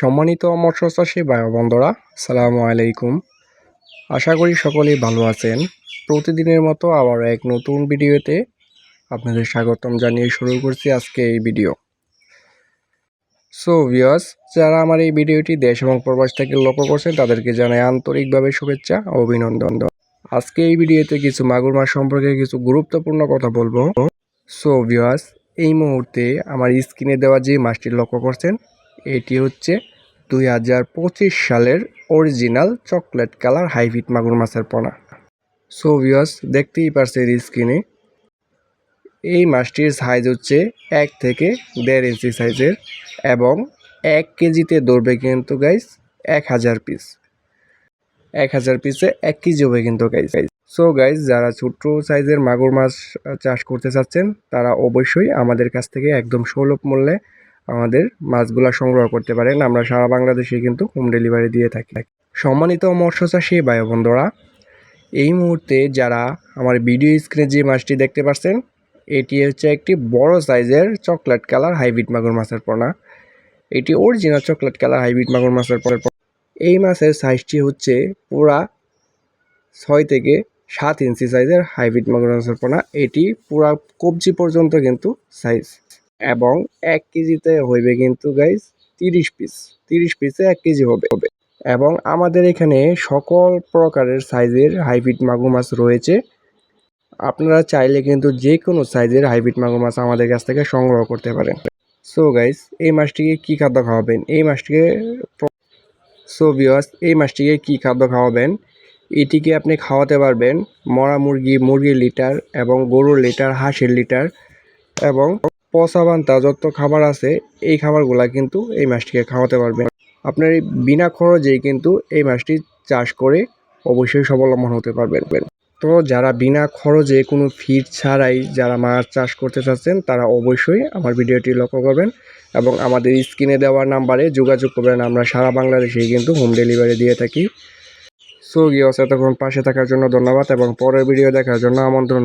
সম্মানিত মৎস্য চাষী ভাই বন্ধুরা আসসালামু আলাইকুম। আশা করি সকলেই ভালো আছেন। প্রতিদিনের মতো আবার এক নতুন ভিডিওতে আপনাদের স্বাগতম জানিয়ে শুরু করছি আজকে এই ভিডিও। সো ভিউয়ার্স যারা আমার এই ভিডিওটি দেশ এবং প্রবাস থেকে লক্ষ্য করছেন, তাদেরকে জানাই আন্তরিকভাবে শুভেচ্ছা ও অভিনন্দন। আজকে এই ভিডিওতে কিছু মাগুর মাছ সম্পর্কে কিছু গুরুত্বপূর্ণ কথা বলব। সো ভিউয়ার্স এই মুহূর্তে আমার স্ক্রিনে দেওয়া যে মাছটি লক্ষ্য করছেন, এটি হচ্ছে দুই হাজার পঁচিশ সালের অরিজিনাল চকলেট কালার হাইব্রিড মাগুর মাছের পোনা। সো ভিউয়ার্স দেখতেই পারছেন স্ক্রিনে এই মাছটির সাইজ হচ্ছে এক থেকে দেড় ইঞ্চি সাইজের এবং এক কেজিতে ধরবে কিন্তু গাইস এক হাজার পিস এক হাজার পিসে এক কেজি হবে কিন্তু গাইস সো গাইস যারা ছোট্ট সাইজের মাগুর মাছ চাষ করতে চাচ্ছেন, তারা অবশ্যই আমাদের কাছ থেকে একদম সুলভ মূল্যে আমাদের মাছগুলা সংগ্রহ করতে পারেন। আমরা সারা বাংলাদেশে কিন্তু হোম ডেলিভারি দিয়ে থাকি। সম্মানিত মৎস্য চাষী ভাই বন্ধুরা, এই মুহূর্তে যারা আমার ভিডিও স্ক্রিনে যে মাছটি দেখতে পাচ্ছেন, এটি হচ্ছে একটি বড় সাইজের চকলেট কালার হাইব্রিড মাগুর মাছের পোনা। এটি অরিজিনাল চকলেট কালার হাইব্রিড মাগুর মাছের পোনা। এই মাছের সাইজটি হচ্ছে পুরা ছয় থেকে সাত ইঞ্চি সাইজের হাইব্রিড মাগুর মাছের পোনা। এটি পুরা কবজি পর্যন্ত কিন্তু সাইজ এবং এক কেজিতে হইবে কিন্তু গাইজ তিরিশ পিস তিরিশ পিসে এক কেজি হবে। হবে এবং আমাদের এখানে সকল প্রকারের সাইজের হাইব্রিড মাগুর মাছ রয়েছে। আপনারা চাইলে কিন্তু যে কোনো সাইজের হাইব্রিড মাগুর মাছ আমাদের কাছ থেকে সংগ্রহ করতে পারেন। সো গাইস এই মাছটিকে কী খাদ্য খাওয়াবেন? এই মাছটিকে সো বিয়াস এই মাছটিকে কী খাদ্য খাওয়াবেন? এটিকে আপনি খাওয়াতে পারবেন মরা মুরগি, মুরগির লিটার এবং গরুর লিটার হাঁসের লিটার এবং পচা বান্তা যত খাবার আছে, এই খাবারগুলা কিন্তু এই মাছটিকে খাওয়াতে পারবেন। আপনার এই বিনা খরচেই কিন্তু এই মাছটি চাষ করে অবশ্যই স্বাবলম্বন হতে পারবেন। তো যারা বিনা খরচে কোনো ফিড ছাড়াই যারা মাছ চাষ করতে চাচ্ছেন, তারা অবশ্যই আমার ভিডিওটি লক্ষ্য করবেন এবং আমাদের স্ক্রিনে দেওয়া নাম্বারে যোগাযোগ করবেন। আমরা সারা বাংলাদেশেই কিন্তু হোম ডেলিভারি দিয়ে থাকি। সো গিয়ে এতক্ষণ পাশে থাকার জন্য ধন্যবাদ এবং পরের ভিডিও দেখার জন্য আমন্ত্রণ।